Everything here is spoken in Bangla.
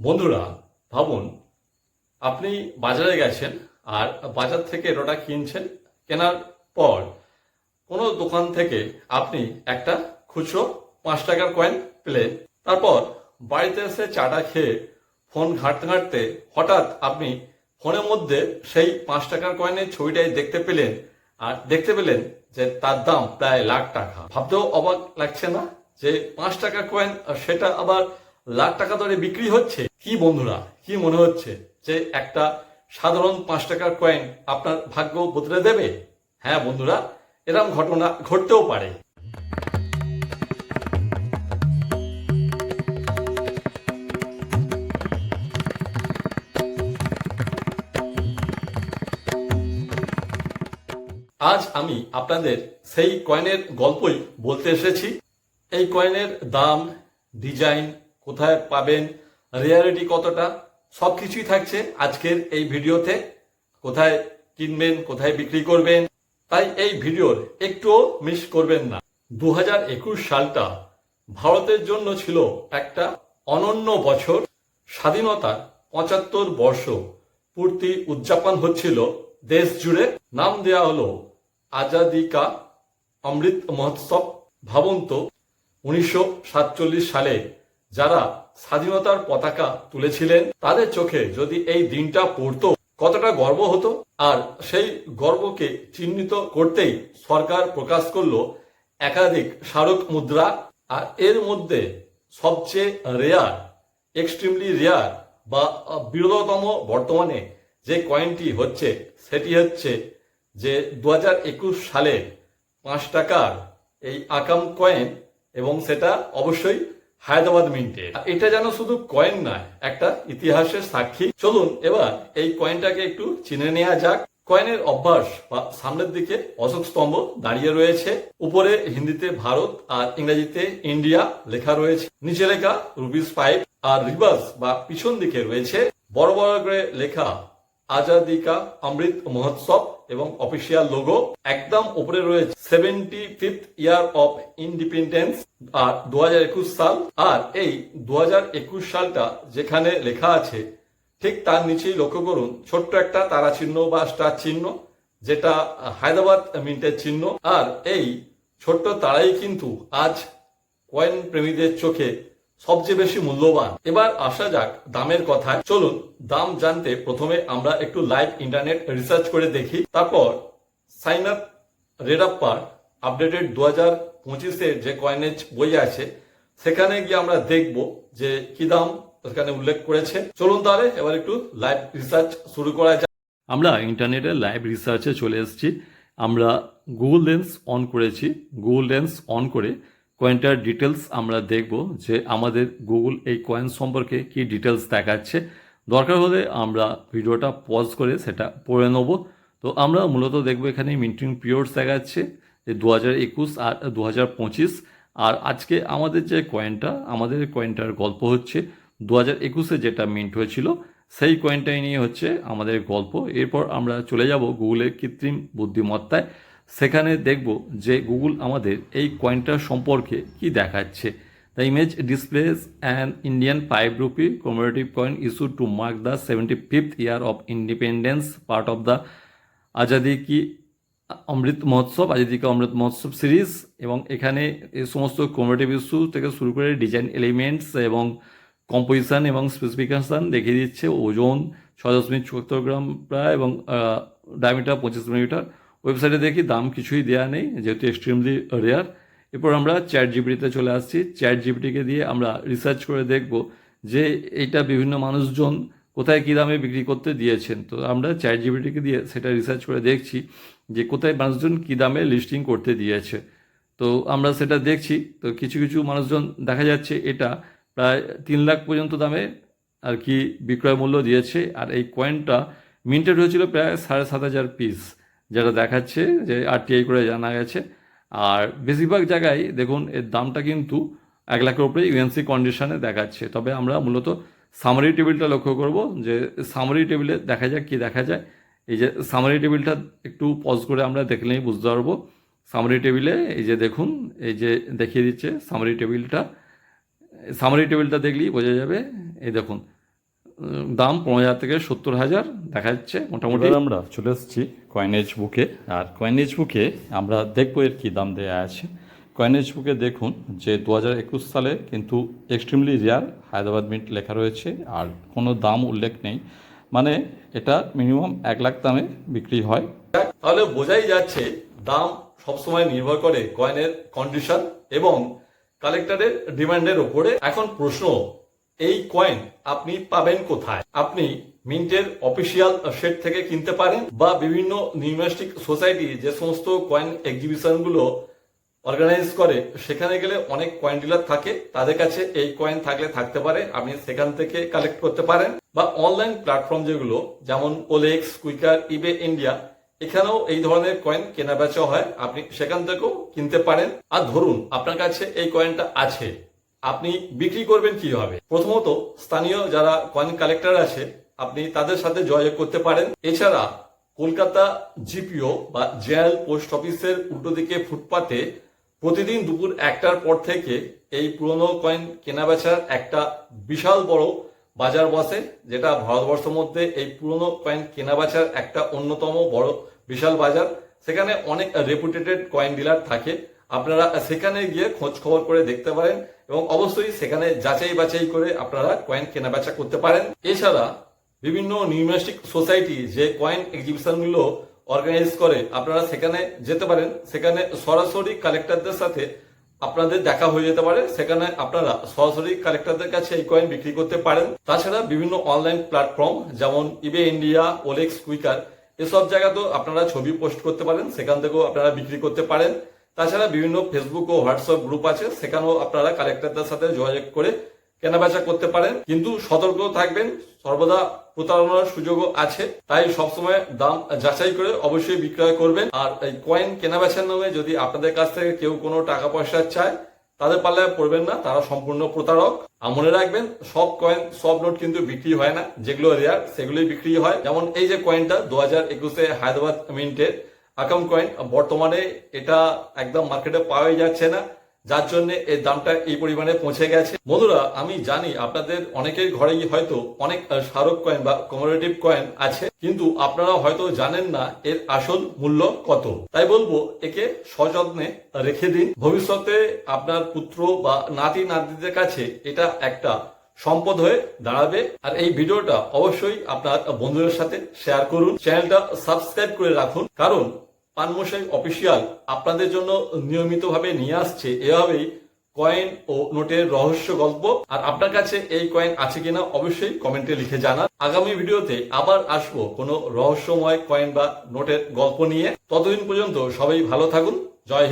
বন্ধুরা, ভাবুন, আপনি বাজারে গেছেন আর বাজার থেকে এটা কিনছেন, কেনার পর কোনো দোকান থেকে আপনি একটা খুচরো পাঁচ টাকার কয়েন পেলেন। তারপর বাড়িতে এসে চাটা খেয়ে ফোন ঘাঁটতে ঘাঁটতে হঠাৎ আপনি ফোনের মধ্যে সেই পাঁচ টাকার কয়েনের ছবিটাই দেখতে পেলেন আর দেখতে পেলেন যে তার দাম প্রায় লাখ টাকা। ভাবতেও অবাক লাগছে না যে পাঁচ টাকার কয়েন সেটা আবার লাখ টাকা দরে বিক্রি হচ্ছে। কি বন্ধুরা, কি মনে হচ্ছে যে একটা সাধারণ পাঁচ টাকার কয়েন আপনার ভাগ্য বদলে দেবে? হ্যাঁ বন্ধুরা এরকম ঘটনা ঘটতেও পারে। আজ আমি আপনাদের সেই কয়েনের গল্পই বলতে এসেছি। এই কয়েনের দাম ডিজাইন কোথায় পাবেন রিয়ালিটি কতটা সব কিছুই থাকছে আজকের এই ভিডিওতে। কোথায় কিনবেন, কোথায় বিক্রি করবেন, তাই এই ভিডিওর একটুও মিস করবেন না। দু হাজার একুশ সালটা ভারতের জন্য ছিল একটা অনন্য বছর। স্বাধীনতার পঁচাত্তর বর্ষ পূর্তি উদযাপন হচ্ছিল দেশ জুড়ে। নাম দেয়া হলো আজাদি কা অমৃত মহোৎসব। ভাবন্ত উনিশশো সালে যারা স্বাধীনতার পতাকা তুলেছিলেন, তাদের চোখে যদি এই দিনটা পড়তো, কতটা গর্ব হতো। আর সেই গর্বকে চিহ্নিত করতেই সরকার প্রকাশ করল একাধিক স্মারক মুদ্রা, আর এর মধ্যে সবচেয়ে রেয়ার এক্সট্রিমলি রেয়ার বা বিরলতম বর্তমানে যে কয়েনটি হচ্ছে, সেটি হচ্ছে যে দু হাজার একুশ সালে পাঁচ টাকার এই আকাম কয়েন এবং সেটা অবশ্যই হায়দ্রাবাদ মিন্টে। এটা যেন শুধু কয়েন নয়, একটা ইতিহাসের সাক্ষী। চলুন এবার এই কয়েনটাকে একটু চিনে নেওয়া যাক। কয়েনের অভ্যাস বা সামনের দিকে অশোক স্তম্ভ দাঁড়িয়ে রয়েছে। উপরে হিন্দিতে ভারত আর ইংরেজিতে ইন্ডিয়া লেখা রয়েছে। নিচে লেখা রুবিস ফাইভ আর রিভার্স বা পিছন দিকে রয়েছে। বড় বড় করে লেখা আজাদি কা অমৃত মহোৎসব এবং অফিসিয়াল লোগো একদম উপরে রয়েছে। Seventy fifth year of independence আর দু একুশ সাল। আর এই দু একুশ সালটা যেখানে লেখা আছে, ঠিক তার নিচেই লক্ষ্য করুন, ছোট্ট একটা তারা চিহ্ন বা স্টার চিহ্ন, যেটা হায়দ্রাবাদ মিন্টের চিহ্ন। আর এই ছোট্ট তারাই কিন্তু আজ কয়েন প্রেমীদের চোখে সবচেয়ে বেশি মূল্যবান। এবার আসা যাক দামের কথায়। চলুন, দাম জানতে প্রথমে আমরা একটু লাইভ ইন্টারনেট রিসার্চ করে দেখি। তারপর সাইন আপ রেডাপ্পার আপডেটেড দু হাজার পঁচিশের যে কয়েনেজ বই আছে, সেখানে গিয়ে আমরা দেখব যে কি দাম সেখানে উল্লেখ করেছে। চলুন তাহলে এবার একটু লাইভ রিসার্চ শুরু করা যাক। আমরা ইন্টারনেটে লাইভ রিসার্চে চলে এসেছি। আমরা গুগল লেন্স অন করেছি। গুগল লেন্স অন করে কয়েনটার ডিটেলস আমরা দেখব যে আমাদের গুগল এই কয়েন সম্পর্কে কি ডিটেলস দেখাচ্ছে। দরকার হলে আমরা ভিডিওটা পজ করে সেটা পড়ে নেব। তো আমরা মূলত দেখব এখানে মিন্টিং পিরিয়ডস দেখাচ্ছে, যে দু হাজার একুশ আর দু হাজার পঁচিশ। আর আজকে আমাদের যে কয়েনটা আমাদের কয়েনটার গল্প হচ্ছে দু হাজার একুশে যেটা মিন্ট হয়েছিল, সেই কয়েনটাই নিয়ে হচ্ছে আমাদের গল্প। এরপর আমরা চলে যাব গুগলের কৃত্রিম বুদ্ধিমত্তায়। সেখানে দেখব যে গুগল আমাদের এই কয়েনটার সম্পর্কে কি দেখাচ্ছে। The image displays an Indian five rupee commemorative coin issue to mark the seventy fifth year of independence part of the Azadi ki Amrit Mahotsav Azadi ki Amrit Mahotsav series এবং এখানে এই সমস্ত কমেডিটিভ ইস্যু থেকে শুরু করে ডিজাইন এলিমেন্টস এবং কম্পোজিশন এবং স্পেসিফিকেশান দেখিয়ে দিচ্ছে। ওজন ছয় দশমিক চুয়াত্তর গ্রাম প্রায় এবং ডায়ামিটার পঁচিশ মিলিমিটার ওয়েবসাইটে দেখি দাম কিছুই দেওয়া নেই, যেহেতু এক্সট্রিমলি রেয়ার এরপর আমরা চ্যাট জিবিটিতে চলে আসছি। চ্যাট জিবিটিকে দিয়ে আমরা রিসার্চ করে দেখব যে এটা বিভিন্ন মানুষজন কোথায় কী দামে বিক্রি করতে দিয়েছেন। তো আমরা চ্যাট জিবিটিকে দিয়ে সেটা রিসার্চ করে দেখছি যে কোথায় মানুষজন কী দামে লিস্টিং করতে দিয়েছে। তো আমরা সেটা দেখছি। তো কিছু কিছু মানুষজন দেখা যাচ্ছে এটা প্রায় তিন লাখ পর্যন্ত দামে আর কি বিক্রয় মূল্য দিয়েছে। আর এই কয়েনটা মিন্টেড হয়েছিল প্রায় সাড়ে সাত হাজার পিস যেটা দেখাচ্ছে যে আরটিআই করে জানা গেছে। আর বেশিরভাগ জায়গায় দেখুন, এর দামটা কিন্তু এক লাখের উপরে ইউএনসি কন্ডিশনে দেখাচ্ছে। তবে আমরা মূলত সামারি টেবিলটা লক্ষ্য করব যে সামারি টেবিলে দেখা যাক কি দেখা যায়। এই যে সামারি টেবিলটা একটু পজ করে আমরা দেখলেই বুঝতে পারব। সামারি টেবিলে এই যে দেখুন, এই যে দেখিয়ে দিচ্ছে সামারি টেবিলটা সামারি টেবিলটা দেখলেই বোঝা যাবে। এই দেখুন দাম পনেরো হাজার থেকে সত্তর হাজার দেখা যাচ্ছে মোটামুটি। আমরা চলে এসেছি কয়েনেজ বুকে আর কয়েনেজ বুকে আমরা দেখব এর কী দাম দেওয়া আছে। কয়েনেজ বুকে দেখুন যে দু হাজার একুশ সালে কিন্তু এক্সট্রিমলি রেয়ার হায়দ্রাবাদ মিন্ট লেখা রয়েছে আর কোনো দাম উল্লেখ নেই। মানে এটা মিনিমাম এক লাখ দামে বিক্রি হয়। তাহলে বোঝাই যাচ্ছে দাম সবসময় নির্ভর করে কয়েনের কন্ডিশন এবং কালেক্টরের ডিমান্ডের উপরে। এখন প্রশ্ন এই কয়েন আপনি পাবেন কোথায়? আপনি মিন্টের অফিসিয়াল সেট থেকে কিনতে পারেন বা বিভিন্ন নিউমাস্টিক সোসাইটি যে সমস্ত কয়েন এক্সিবিশনগুলো অর্গানাইজ করে, সেখানে গেলে অনেক কয়েন ডিলার থাকে। তাদের কাছে এই কয়েন থাকলে থাকতে পারে। আপনি সেখান থেকে কালেক্ট করতে পারেন। বা অনলাইন প্ল্যাটফর্ম যেগুলো, যেমন ওলেক্স কুইকার ইবে ইন্ডিয়া এখানেও এই ধরনের কয়েন কেনা বেচা হয়। আপনি সেখান থেকেও কিনতে পারেন। আর ধরুন, আপনার কাছে এই কয়েনটা আছে। আপনি বিক্রি করবেন কীভাবে? প্রথমত, স্থানীয় যারা কয়েন কালেক্টর আছে, আপনি তাদের সাথে যোগাযোগ করতে পারেন। এছাড়া, কলকাতা জিপিও বা জেনারেল পোস্ট অফিসের উল্টো দিকে ফুটপাতে প্রতিদিন দুপুর একটার পর থেকে এই পুরনো কয়েন কেনাবেচার একটা বিশাল বড় বাজার বসে, যেটা ভারতবর্ষের মধ্যে এই পুরনো কয়েন কেনাবেচার একটা অন্যতম বড় বিশাল বাজার। সেখানে অনেক রেপুটেটেড কয়েন ডিলার থাকে। আপনারা সেখানে গিয়ে খোঁজ খবর করে দেখতে পারেন এবং অবশ্যই সেখানে যাচাই বাছাই করে আপনারা কয়েন কেনাবেচা করতে পারেন। এছাড়া বিভিন্ন নিউমাস্টিক সোসাইটি যে কয়েন এক্সিবিশনগুলো অর্গানাইজ করে, আপনারা সেখানে যেতে পারেন। সেখানে সরাসরি কালেক্টরদের সাথে আপনাদের দেখা হয়ে যেতে পারে। সেখানে আপনারা সরাসরি কালেক্টরদের কাছে এই কয়েন বিক্রি করতে পারেন। তাছাড়া বিভিন্ন অনলাইন প্ল্যাটফর্ম যেমন ইবে ইন্ডিয়া ওলেক্স কুইকার এসব জায়গাতেও আপনারা ছবি পোস্ট করতে পারেন। সেখান থেকেও আপনারা বিক্রি করতে পারেন। তাছাড়া বিভিন্ন ফেসবুক ও হোয়াটসঅ্যাপ গ্রুপ আছে, সেখানেও আপনারা কালেক্টরদের সাথে যোগাযোগ করে কেনাবেচা করতে পারেন। কিন্তু সতর্ক থাকবেন, সর্বদা প্রতারণার সুযোগও আছে, তাই সবসময় দাম যাচাই করে অবশ্যই বিক্রয় করবেন। আর এই কয়েন কেনাবেচার নামে যদি আপনাদের কাছ থেকে কেউ কোনো টাকা পয়সা চায়, তাদের পাল্লায় পড়বেন না, তারা সম্পূর্ণ প্রতারক। আর মনে রাখবেন, সব কয়েন সব নোট কিন্তু বিক্রি হয় না, যেগুলো রেয়ার সেগুলোই বিক্রি হয়। যেমন এই যে কয়েনটা দু হাজার একুশে হায়দ্রাবাদ মিন্টের আকাম কয়েন বর্তমানে এটা একদম মার্কেটে পাওয়াই যাচ্ছে না। যার জন্য এর দামটা এই পরিমাণে পৌঁছে গেছে। বন্ধুরা, আমি জানি আপনাদের অনেকের ঘরেই হয়তো অনেক স্মারক কয়েন বা কমারেটিভ কয়েন আছে, কিন্তু আপনারা হয়তো জানেন না এর আসল মূল্য কত। তাই বলব, একে সযত্নে রেখে দিন। ভবিষ্যতে আপনার পুত্র বা নাতি নাতিদের কাছে এটা একটা সম্পদ হয়ে দাঁড়াবে। আর এই ভিডিওটা অবশ্যই আপনার বন্ধুদের সাথে শেয়ার করুন। চ্যানেলটা সাবস্ক্রাইব করে রাখুন। কারণ পানমশাই অফিসিয়াল আপনাদের জন্য নিয়মিতভাবে নিয়ে আসছে। এভাবেই কয়েন ও নোটের রহস্য গল্প। আর আপনার কাছে এই কয়েন আছে কিনা অবশ্যই কমেন্টে লিখে জানান। আগামী ভিডিওতে আবার আসব কোনো রহস্যময় কয়েন বা নোটের গল্প নিয়ে। ততদিন পর্যন্ত সবাই ভালো থাকুন। জয়